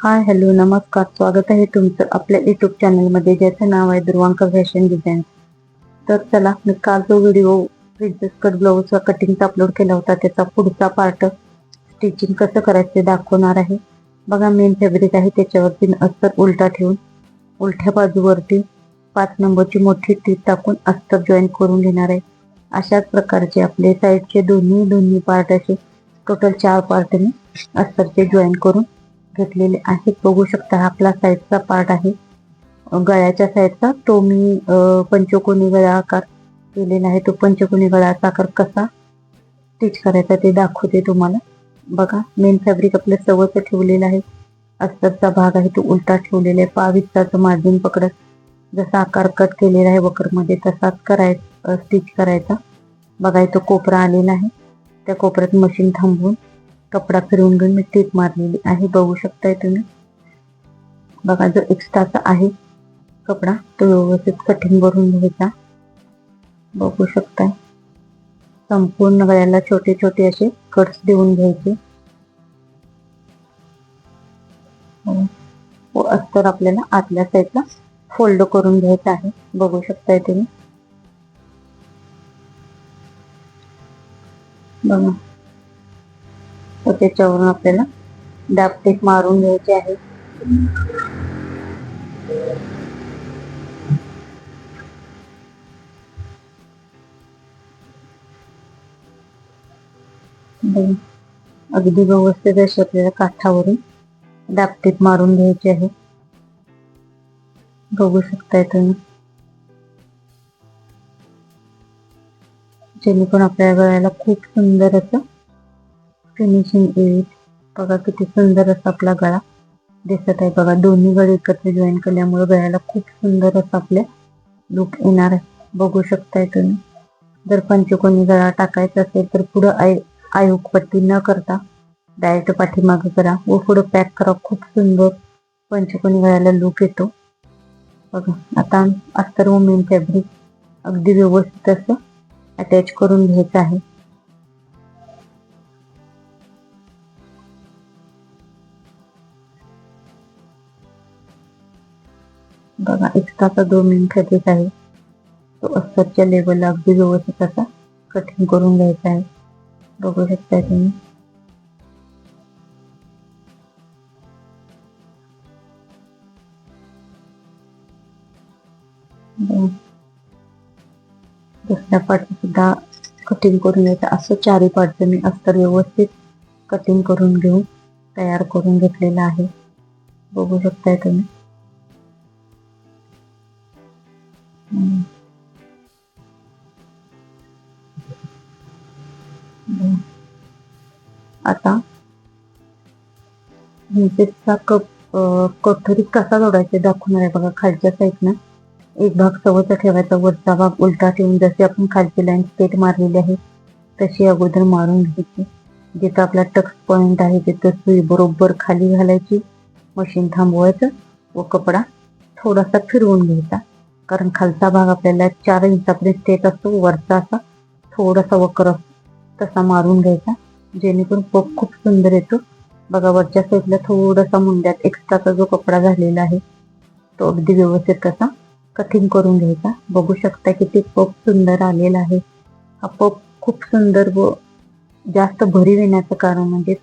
Hi hello नमस्कार. स्वागत आहे तुमचं आपल्या युट्यूब चॅनलमध्ये ज्याचं नाव आहे दुर्वांक फॅशन डिझाईन तर चला मी काल जो व्हिडिओ प्रिन्सेस कट ब्लाऊजचा कटिंगचा अपलोड केला होता त्याचा पुढचा पार्ट स्टिचिंग कसं करायचं ते दाखवणार आहे. बघा मेन फॅब्रिक आहे त्याच्यावरती अस्तर उलटा ठेवून उलट्या बाजूवरती पाच नंबरची मोठी टीप टाकून अस्तर जॉईन करून घेणार आहे. अशाच प्रकारचे आपले साईडचे दोन्ही दोन्ही पार्ट असे टोटल चार पार्ट मी अस्तरचे जॉईन करून घेतलेले आहेत. बघू शकता हा आपला साईडचा पार्ट आहे. गळ्याच्या साईडचा तो मी पंचकोनी गळा आकार केलेला आहे. तो पंचकोनी गळ्याचा आकार कसा स्टिच करायचा ते दाखवते तुम्हाला. बघा मेन फॅब्रिक आपलं सवच ठेवलेलं आहे. अस्तरचा भाग आहे तो उलटा ठेवलेला आहे. पाव मार्जिन पकडत जसा आकार कट केलेला आहे वकरमध्ये तसाच कराय स्टिच करायचा. बघा इथं कोपरा आलेला आहे. त्या कोपऱ्यात मशीन थांबवून कपडा फिरवून घेऊन मी टीप मारलेली आहे. बघू शकताय तुम्ही. बघा जो एक्स्ट्राचा आहे कपडा तो व्यवस्थित कटिंग करून घ्यायचा. बघू शकताय. संपूर्ण गळ्याला छोटे छोटे असे कट्स देऊन घ्यायचे. व अस्तर आपल्याला आतल्या साईडला फोल्ड करून घ्यायचं आहे. बघू शकताय तुम्ही. बघा. तर त्याच्यावरून आपल्याला दाबटेप मारून घ्यायचे आहे. अगदी व्यवस्थित अशी आपल्याला काठावरून डापटीप मारून घ्यायची आहे. बघू शकताय तुम्ही. जेणेकरून आपल्या गळ्याला खूप सुंदर असं फिनिशिंग येईल बघा किती सुंदर असा आपला गळा दिसत आहे. बघा दोन्ही गळे एकत्र जॉईन केल्यामुळे गळ्याला खूप सुंदर असं आपल्या लुक येणार आहे. बघू शकताय तुम्ही. जर पंचकोनी गळा टाकायचा असेल तर पुढं आय आयोग पट्टी न करता डायरेक्ट पाठीमागे करा व पुढं पॅक करा. खूप सुंदर पंचकोनी गळ्याला लुक येतो. बघा आता अस्तर वुमेन फॅब्रिक अगदी व्यवस्थित असं अटॅच करून घ्यायचं आहे. बघा एक्स्ट्राचा दोन मेन आहे. तो अस्तरच्या लेवलला अगदी व्यवस्थित असा कटिंग करून घ्यायचा आहे. बघू शकता तुम्ही. दुसऱ्या पार्ट सुद्धा कटिंग करून घ्यायचं. असं चारही पार्टचं मी अस्तर व्यवस्थित कटिंग करून घेऊन तयार करून घेतलेलं आहे. बघू शकताय तुम्ही. आता हिंसेचा कप कोठरी कसा जोडायचा दाखवणार आहे बघा खालच्या साईडनं एक भाग सवचा ठेवायचा वरचा भाग उलटा ठेवून जसे आपण खालची लाईन स्टेट मारलेली आहे तशी अगोदर मारून घ्यायची. जिथं आपला टक्स पॉइंट आहे तिथं सुई बरोबर खाली घालायची. मशीन थांबवायचं व कपडा थोडासा फिरवून घ्यायचा. कारण खालचा भाग आपल्याला चार इंचापर्यंत स्ट्रेट असतो वरचा असा थोडासा वक्र असतो तसा मारून घ्यायचा जेणेकरून पप खूप सुंदर येतो. बघा वरच्या साईडला थोडासा मुंड्यात एक्स्ट्राचा जो कपडा झालेला आहे तो अगदी व्यवस्थित कसा कटिंग करून घ्यायचा. बघू शकता किती पप सुंदर आलेला आहे. हा पप खूप सुंदर व जास्त भरीव येण्याचं कारण म्हणजे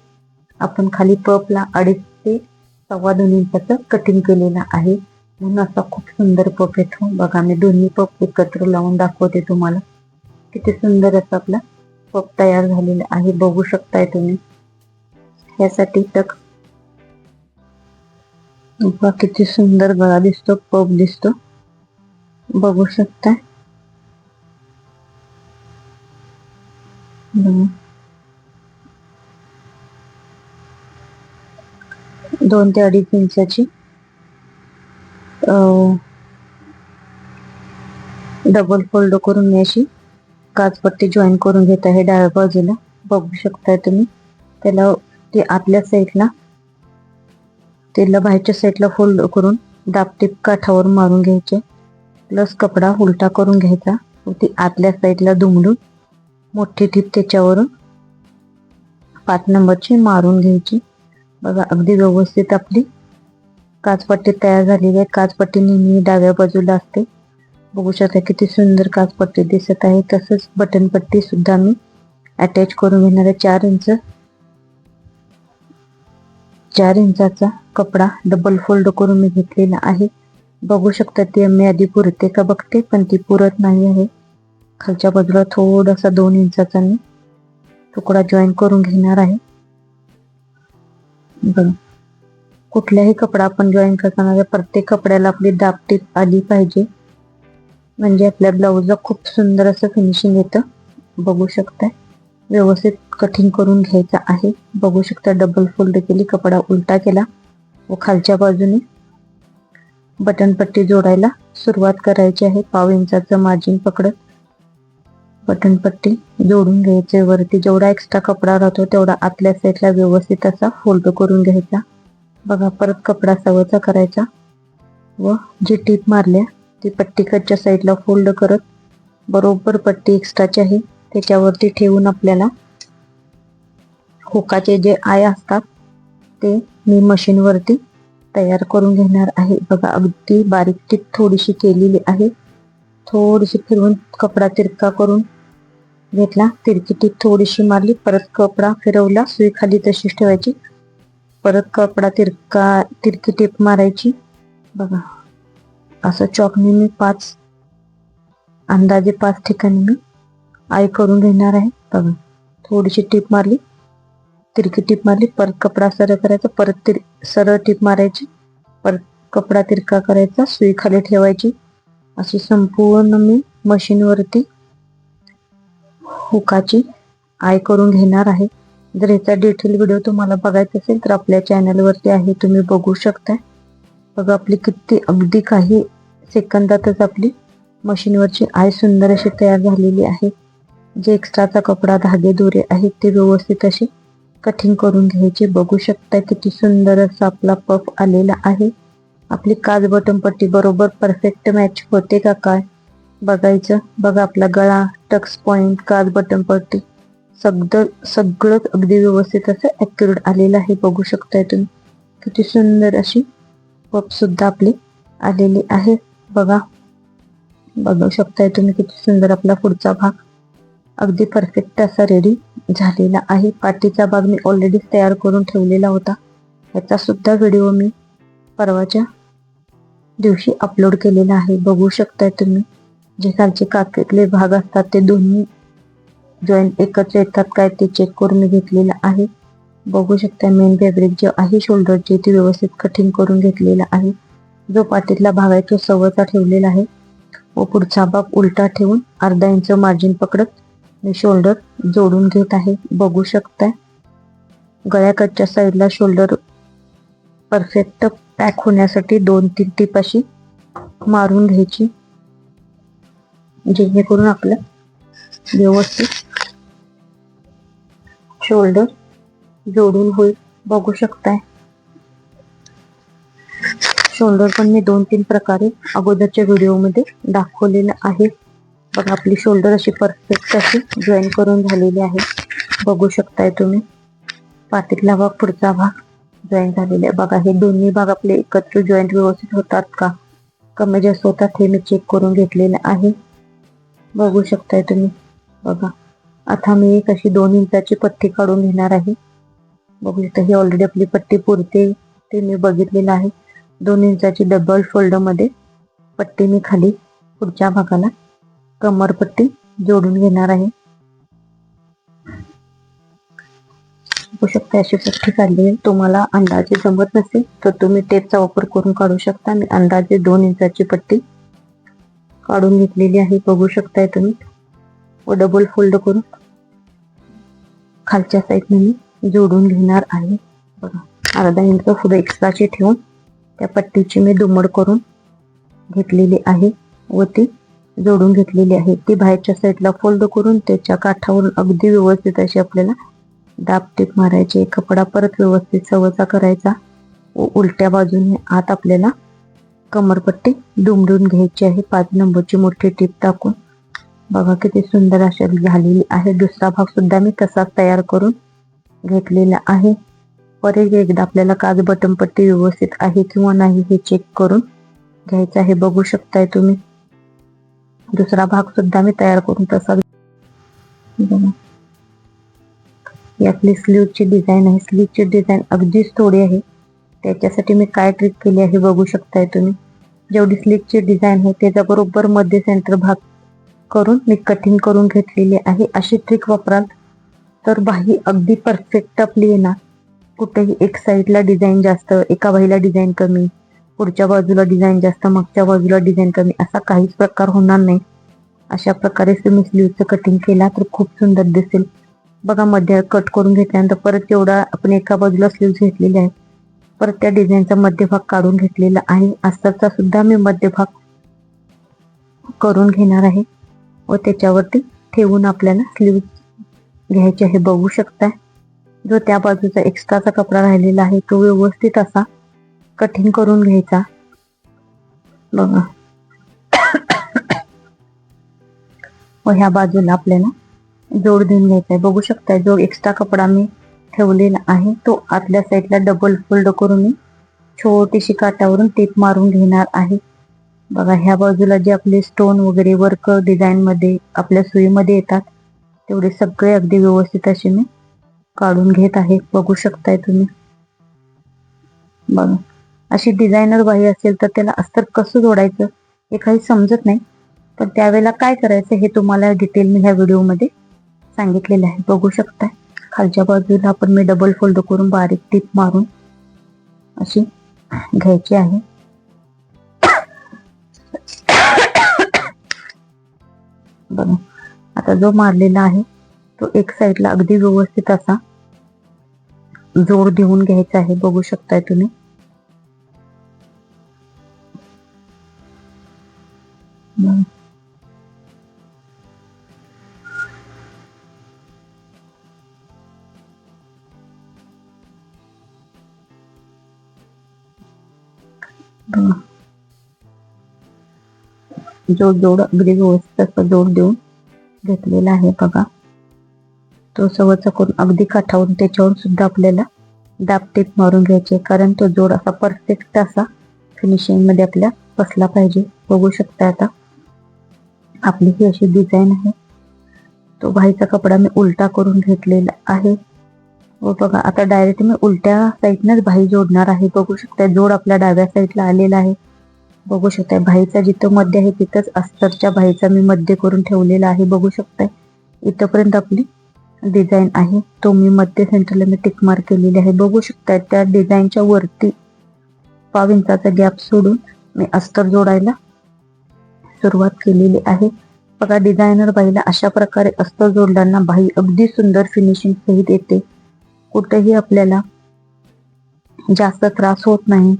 आपण खाली पपला अडीच ते सव्वा दोन इंचाचं कटिंग केलेलं आहे. म्हणून असा खूप सुंदर पप येतो. बघा मी दोन्ही पप एकत्र लावून दाखवते तुम्हाला. किती सुंदर असं आपला पप तयार झालेला आहे. बघू शकताय तुम्ही. यासाठी टक बघा किती सुंदर गळा दिसतो पप दिसतो. बघू शकताय. दोन ते अडीच इंचाची. डबल फोल्ड करून मी अशी काचपट्टी जॉईन करून घेत आहे डाव्या बाजूला. बघू शकताय तुम्ही. त्याला ते आतल्या साईडला त्याला बाहेरच्या साईडला फोल्ड करून दाबटीप काठावर मारून घ्यायचे. प्लस कपडा उलटा करून घ्यायचा. ती आतल्या साईडला दुमडून मोठी टीप त्याच्यावरून पाच नंबरची मारून घ्यायची. बघा अगदी व्यवस्थित आपली काचपट्टी तयार झालेली आहे. काचपट्टी नेहमी डाव्या बाजूला असते. बघू शकता किती सुंदर काचपट्टी दिसत आहे. तसंच बटनपट्टी सुद्धा मी अटॅच करून घेणार आहे. चार इंच चार इंचाचा कपडा डबल फोल्ड करून मी घेतलेला आहे. बघू शकता ती मी आधी पुरते का बघते पण ती पुरत नाही आहे. खालच्या बाजूला थोडासा दोन इंचाचा मी तुकडा जॉईन करून घेणार आहे. बघा. कुठल्याही कपडा आपण जॉईन करताना प्रत्येक कपड्याला आपली दापटीप आली पाहिजे. म्हणजे आपल्या ब्लाऊजला खूप सुंदर असं फिनिशिंग येतं. बघू शकताय व्यवस्थित कटिंग करून घ्यायचं आहे. बघू शकता डबल फोल्ड केली कपडा उलटा केला. व खालच्या बाजूने बटन पट्टी जोडायला सुरुवात करायची आहे. पाव इंचाचं मार्जिन पकडत बटन पट्टी जोडून घ्यायचे. वरती जेवढा एक्स्ट्रा कपडा राहतो तेवढा आतल्या साईडला व्यवस्थित असा फोल्ड करून घ्यायचा. बघा परत कपडा सवचा करायचा. व जी टीप मारल्या ती पट्टीकडच्या साईडला फोल्ड करत बरोबर पट्टी एक्स्ट्राची आहे. त्याच्यावरती ठेवून आपल्याला हुकाचे जे आय असतात ते मी मशीनवरती तयार करून घेणार आहे. बघा अगदी बारीक टीप थोडीशी केलेली आहे. थोडीशी फिरवून कपडा तिरका करून घेतला. तिरकी टीप थोडीशी मारली परत कपडा फिरवला सुई खाली तशीच ठेवायची. परत कपडा तिरका तिरकी टेप मारायची. बघा असं चॉकने मी पाच अंदाजे पाच ठिकाणी मी आई करून घेणार आहे. बघा थोडीशी टीप मारली तिरकी टीप मारली परत कपडा सरळ करायचा परत तिर सरळ टीप मारायची परत कपडा तिरका करायचा सुई खाली ठेवायची. अशी संपूर्ण मी मशीनवरती हुकाची आय करून घेणार आहे. जर याचा डिटेल व्हिडिओ तुम्हाला बघायचा असेल तर आपल्या चॅनलवरती आहे तुम्ही बघू शकताय. बघा आपली किती अगदी काही सेकंदातच आपली मशीनवरची आय सुंदर अशी तयार झालेली आहे. जे एक्स्ट्राचा कपडा धागे दोरे आहेत ते व्यवस्थित असे कटिंग करून घ्यायचे. बघू शकता किती सुंदर असा आपला पफ आलेला आहे. आपली काज बटन पट्टी बरोबर परफेक्ट मॅच होते का काय? बघायचं. बघा आपला गळा टक्स पॉइंट काज बटन पट्टी. सगळं सगळं अगदी व्यवस्थित असं ॲक्युरेट आलेलं आहे. बघू शकताय तुम्ही. किती सुंदर अशी पपसुद्धा आपली आलेली आहे. बघा. बघू शकताय तुम्ही किती सुंदर आपला पुढचा भाग. अगदी परफेक्ट असा रेडी झालेला आहे. पाठीचा भाग मी ऑलरेडी तयार करून ठेवलेला होता. याचा सुद्धा व्हिडिओ मी परवाच्या दिवशी अपलोड केलेला आहे. बघू शकताय तुम्ही. जे खालचे काकेतले भाग असतात ते दोन्ही जॉईंट एकत्र येतात काय ते चेक करून मी घेतलेलं आहे. बघू शकता मेन फॅब्रिक जे आहे शोल्डरचे ते व्यवस्थित कटिंग करून घेतलेला आहे. जो पाठीतला भाग आहे तो सव्वाचा ठेवलेला आहे. व पुढचा भाग उलटा ठेवून अर्धा इंच मार्जिन पकडत मी शोल्डर जोडून घेत आहे. बघू शकताय गळ्याकडच्या साईडला शोल्डर परफेक्ट पॅक होण्यासाठी दोन तीन टीप अशी मारून घ्यायची. जेणेकरून आपलं व्यवस्थित शोल्डर जोडून होईल बघू शकताय. शोल्डर पण मी दोन तीन प्रकारे अगोदरच्या व्हिडिओमध्ये दाखवलेलं आहे. बघा आपली शोल्डर अशी परफेक्ट अशी जॉईन करून झालेली आहे. बघू शकताय तुम्ही. पातीतला भाग पुढचा भाग जॉईन झालेला आहे. बघा हे दोन्ही भाग आपले एकत्र जॉईंट व्यवस्थित होतात का? कमी जास्त होतात हे मी चेक करून घेतलेलं आहे. बघू शकताय तुम्ही. बघा. आता मी एक अशी दोन इंचाची पट्टी काढून घेणार आहे. बघू शकता ही ऑलरेडी आपली पट्टी पुरते ते मी बघितलेलं आहे दोन इंचाची डबल फोल्डमध्ये पट्टी मी खाली पुढच्या भागाला कमरपट्टी जोडून घेणार आहे. बघू शकता अशी पट्टी काढली आहे. तुम्हाला अंदाजे जमत नसेल तर तुम्ही टेपचा वापर करून काढू शकता. मी अंदाजे दोन इंचाची पट्टी काढून घेतलेली आहे. बघू शकताय तुम्ही. व डबल फोल्ड करून. खालच्या साईडने मी जोडून घेणार आहे. बघा अर्धा इंच फुलं एक्स्ट्राची ठेवून त्या पट्टीची मी दुमड करून घेतलेली आहे. व ती जोडून घेतलेली आहे. ती बाहेरच्या साईडला फोल्ड करून त्याच्या काठावरून अगदी व्यवस्थित अशी आपल्याला दाब टीप मारायची कपडा परत व्यवस्थित सवचा करायचा. व उलट्या बाजूने आत आपल्याला कमरपट्टी दुमडून घ्यायची आहे. पाच नंबरची मोठी टीप टाकून. बघा किती सुंदर अशी झालेली आहे. दुसरा भाग सुद्धा मी तसाच तयार करून घेतलेला आहे. परत एकदा आपल्याला काज बटन पट्टी व्यवस्थित आहे किंवा नाही हे चेक करून घ्यायचं आहे. बघू शकताय तुम्ही. दुसरा भाग सुद्धा मी तयार करून तसाच यातली स्लीवची डिझाईन आहे. स्लीवची डिझाईन अगदीच थोडी आहे. त्याच्यासाठी मी काय ट्रिक केली आहे बघू शकताय तुम्ही. जेवढी स्लीवची डिझाईन आहे त्याच्या बरोबर मध्ये सेंटर भाग करून मी कटिंग करून घेतलेली आहे. अशी ट्रिक वापराल तर बाही अगदी परफेक्ट आपली येणार. कुठेही एक साईडला डिझाईन जास्त एका बाहीला डिझाईन कमी पुढच्या बाजूला डिझाईन जास्त मागच्या बाजूला डिझाईन कमी असा काहीच प्रकार होणार नाही. अशा प्रकारे तुम्ही स्लीवचं कटिंग केला तर खूप सुंदर दिसेल. बघा मध्ये कट करून घेतल्यानंतर परत एवढा आपण एका बाजूला स्लीव घेतलेली आहे परत त्या डिझाईनचा मध्यभाग काढून घेतलेला आहे. अस्तरचा सुद्धा मी मध्यभाग करून घेणार आहे. व त्याच्यावरती ठेवून आपल्याला स्लीव घ्यायचे आहे. बघू शकताय. जो त्या बाजूचा एक्स्ट्राचा कपडा राहिलेला आहे तो व्यवस्थित असा कटिंग करून घ्यायचा. बघा. व ह्या बाजूला आपल्याला जोड देऊन घ्यायचा आहे. बघू शकताय जो एक्स्ट्रा कपडा मी ठेवलेला आहे तो आतल्या साईडला डबल फोल्ड करून मी छोटीशी काटावरून टेप मारून घेणार आहे. बघा ह्या बाजूला जे आपले स्टोन वगैरे वर्क डिझाईन मध्ये आपल्या सुईमध्ये येतात तेवढे सगळे अगदी व्यवस्थित असे मी काढून घेत आहे. बघू शकताय तुम्ही. बघा अशी डिझायनर बाही असेल तर त्याला अस्तर कसं जोडायचं हे काही समजत नाही. पण त्यावेळेला काय करायचं हे तुम्हाला डिटेल मी ह्या व्हिडिओमध्ये सांगितलेलं आहे. बघू शकताय. खालच्या बाजूला आपण मी डबल फोल्ड करून बारीक टीप मारून अशी घ्यायची आहे. बघा. आता जो मारलेला आहे तो एक साईडला अगदी व्यवस्थित असा जोड देऊन घ्यायचा आहे. बघू शकताय तुम्ही. बघा. जो जोड अगदी व्यवस्थित जोड देऊन घेतलेला आहे बघा. तो सवचा करून अगदी काठावरून त्याच्यावर सुद्धा आपल्याला दाब मारून घ्यायचे कारण तो जोड असा परफेक्ट असा फिनिशिंगमध्ये आपल्या बसला पाहिजे. बघू शकता आता आपली ही अशी डिझाईन आहे. तो भाईचा कपडा मी उलटा करून घेतलेला आहे. व बघा आता डायरेक्ट मी उलट्या साईडनंच भाई जोडणार आहे. बघू शकता जोड आपल्या डाव्या साईडला आलेला आहे. बघू शकताय. भाईचा जिथं मध्य आहे तिथंच अस्तरच्या भाईचा मी मध्य करून ठेवलेला आहे. बघू शकताय. इथपर्यंत आपली डिझाईन आहे. तो मी मध्य सेंटरला मी टिक मार्क केलेली आहे. बघू शकताय त्या डिझाईनच्या वरती पाव इंचाचा गॅप सोडून मी अस्तर जोडायला सुरुवात केलेली आहे. बघा डिझायनर बाईला अशा प्रकारे अस्तर जोडताना बाई अगदी सुंदर फिनिशिंग सहित येते. कुठेही आपल्याला जास्त त्रास होत नाही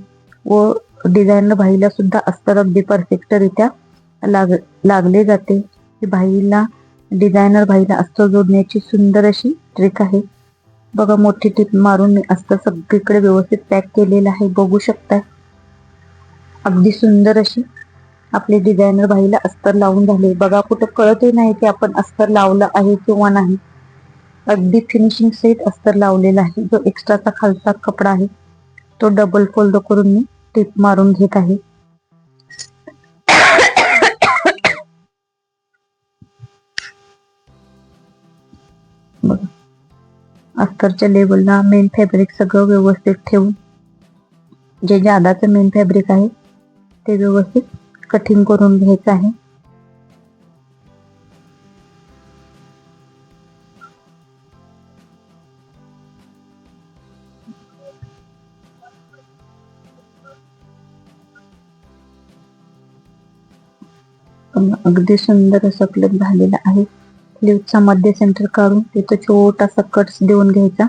व डिझायनर बाईला सुद्धा अस्तर अगदी परफेक्टरित्या लाग लागले जाते. ही बाईला डिझायनर भाईला अस्तर जोडण्याची सुंदर अशी ट्रिक आहे. बघा मोठी टीप मारून मी अस्तर सगळीकडे व्यवस्थित पॅक केलेलं आहे. बघू शकताय अगदी सुंदर अशी आपली डिझायनर भाईला अस्तर लावून झाले. बघा कुठं कळतही नाही की आपण अस्तर लावलं आहे किंवा नाही. अगदी फिनिशिंग सहित अस्तर लावलेला आहे. जो एक्स्ट्राचा खालचा कपडा आहे तो डबल फोल्ड करून मी टिप मारून घेत आहे. अस्तरच्या लेवलला मेन फॅब्रिक सगळं व्यवस्थित ठेवून जे जादाचं मेन फॅब्रिक आहे ते व्यवस्थित कटिंग करून घ्यायचं आहे. अगदी सुंदर असं आपलं झालेला आहे. स्लीवचा मध्य सेंटर काढून तिथं छोटासा कट्स देऊन घ्यायचा.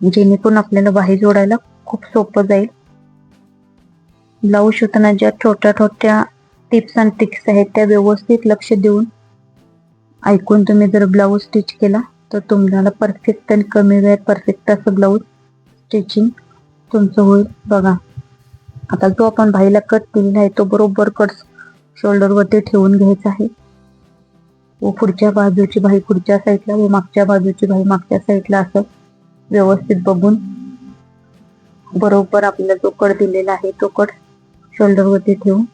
जेणेकरून आपल्याला बाहेर जोडायला खूप सोपं जाईल. ब्लाऊज शिवताना ज्या छोट्या छोट्या टिप्स आणि ट्रिक्स आहेत त्या व्यवस्थित लक्ष देऊन ऐकून तुम्ही जर ब्लाऊज स्टिच केला तर तुम्हाला परफेक्ट आणि कमी वेळात परफेक्ट असं ब्लाऊज स्टिचिंग तुमचं होईल. बघा आता जो आपण बाईला कट दिलेला आहे तो बरोबर कट शोल्डरवरती ठेवून घ्यायचं आहे. व पुढच्या बाजूची बाई पुढच्या साईडला व मागच्या बाजूची बाई मागच्या साईडला असं व्यवस्थित बघून बरोबर आपल्याला जो कट दिलेला आहे तो कट शोल्डरवरती ठेवून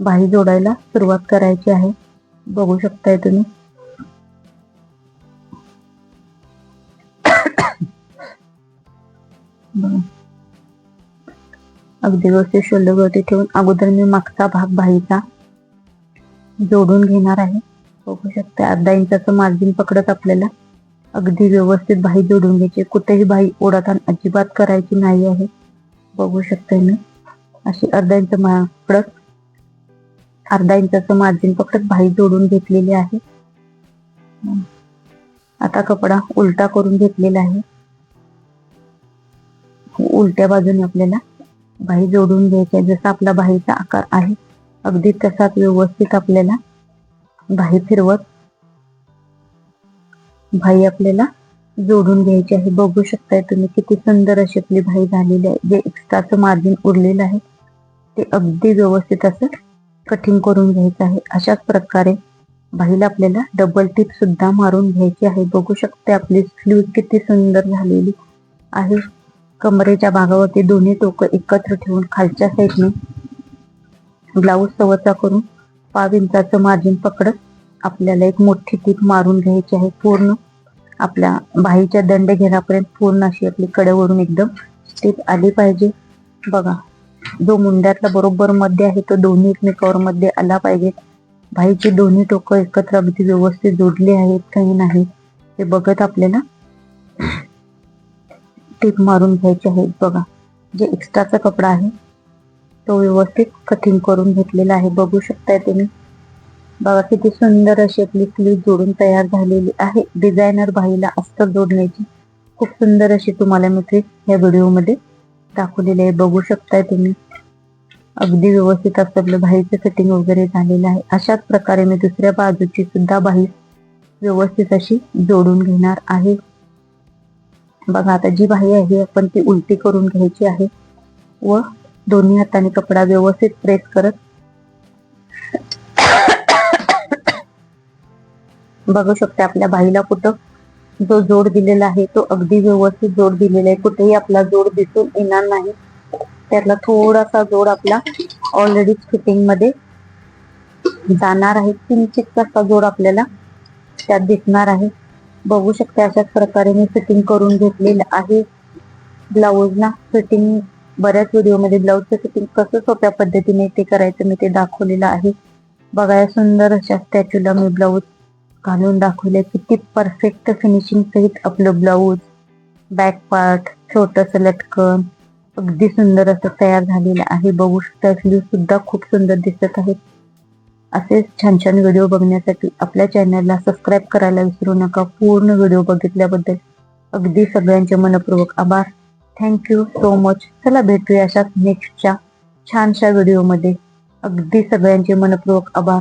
बाही जोडायला सुरुवात करायची आहे. बघू शकताय तुम्ही. बघा. अगदी व्यवस्थित शोल्डरवरती ठेवून अगोदर मी मागचा भाग बाहीचा जोडून घेणार आहे. बघू शकता अर्धा इंचाचं मार्जिन पकडत आपल्याला. अगदी व्यवस्थित बाही जोडून घ्यायची. कुठेही बाही ओढाताण अजिबात करायची नाही आहे. बघू शकते मी. अशी अर्धा इंच मा- पकडत अर्धा इंचाचं मार्जिन पकडत बाही जोडून घेतलेली आहे. आता कपडा उलटा करून घेतलेला आहे. उलट्या बाजूने आपल्याला बाही जोडून घ्यायची आहे. जसा आपला बाहीचा आकार आहे अगदी तसाच व्यवस्थित आपल्याला बाही फिरवत भाई आपल्याला जोडून घ्यायची आहे. बघू शकताय तुम्ही किती सुंदर अशी आपली भाई झालेली आहे. जे एक्स्ट्राचं मार्जिन उरलेलं आहे ते अगदी व्यवस्थित असं कटिंग करून घ्यायचं आहे. अशाच प्रकारे भाईला आपल्याला डबल टिप सुद्धा मारून घ्यायची आहे. बघू शकते आपली स्लीव किती सुंदर झालेली आहे. कमरेच्या भागावरती दोन्ही टोकं एकत्र ठेवून खालच्या साईडने ब्लाऊज सवचा करून पाव इंचाचं मार्जिन पकडत आपल्याला एक मोठी टीप मारून घ्यायची आहे पूर्ण. आपल्या बाहीच्या दंड घेरापर्यंत पूर्ण अशी आपली कडेवरून एकदम टीप आली पाहिजे. बघा जो मुंड्यातला बरोबर मध्ये आहे तो दोन्ही एकमेकावर मध्ये आला पाहिजे. बाहीची दोन्ही टोकं एकत्र अगदी व्यवस्थित जोडली आहेत काही नाही हे बघत आपल्याला टीप मारून घ्यायची आहे बघा. जे एक्स्ट्राचा कपडा आहे तो व्यवस्थित कटिंग करून घेतलेला आहे. बघू शकताय तुम्ही. बघा किती सुंदर अशी आपली स्लीव जोडून तयार झालेली आहे. डिझायनर बाईला अस्तर जोडण्याची. खूप सुंदर अशी तुम्हाला मी ट्रिक या व्हिडिओमध्ये दाखवलेली आहे. बघू शकताय तुम्ही. अगदी व्यवस्थित असं आपलं बाहीचं कटिंग वगैरे झालेलं आहे. अशाच प्रकारे मी दुसऱ्या बाजूची सुद्धा बाही व्यवस्थित अशी जोडून घेणार आहे. बघा आता जी बाही आहे आपण ती उलटी करून घ्यायची आहे. व दोन्ही हाताने कपडा व्यवस्थित प्रेस करत बघू शकते आपल्या बाईला कुठं जो जोड दिलेला आहे तो अगदी व्यवस्थित जोड दिलेला आहे. कुठेही आपला जोड दिसून येणार नाही. त्यातला थोडासा जोड आपला ऑलरेडी फिटिंगमध्ये जाणार आहे. किंचित असा जोड आपल्याला त्यात दिसणार आहे. बघू शकते अशाच प्रकारे मी फिटिंग करून घेतलेलं आहे. ब्लाऊजला फिटिंग बऱ्याच व्हिडिओमध्ये ब्लाऊजचं फिटिंग कसं सोप्या पद्धतीने ते करायचं मी ते दाखवलेलं आहे. बघायला सुंदर अशा स्टॅच्यूला मी ब्लाऊज घालून दाखवले किती परफेक्ट फिनिशिंग सहित आपलं ब्लाऊज बॅक पार्ट छोटस लटकन. अगदी सुंदर असं तयार झालेलं आहे. बघू शकता स्लीव सुद्धा खूप सुंदर दिसत आहेत असेच छान छान व्हिडिओ बघण्यासाठी आपल्या चॅनलला सबस्क्राईब करायला विसरू नका. पूर्ण व्हिडिओ बघितल्याबद्दल अगदी सगळ्यांचे मनपूर्वक आभार. थँक्यू सो मच चला भेटूया अशाच नेक्स्टच्या छानशा व्हिडिओमध्ये अगदी सगळ्यांचे मनपूर्वक आभार.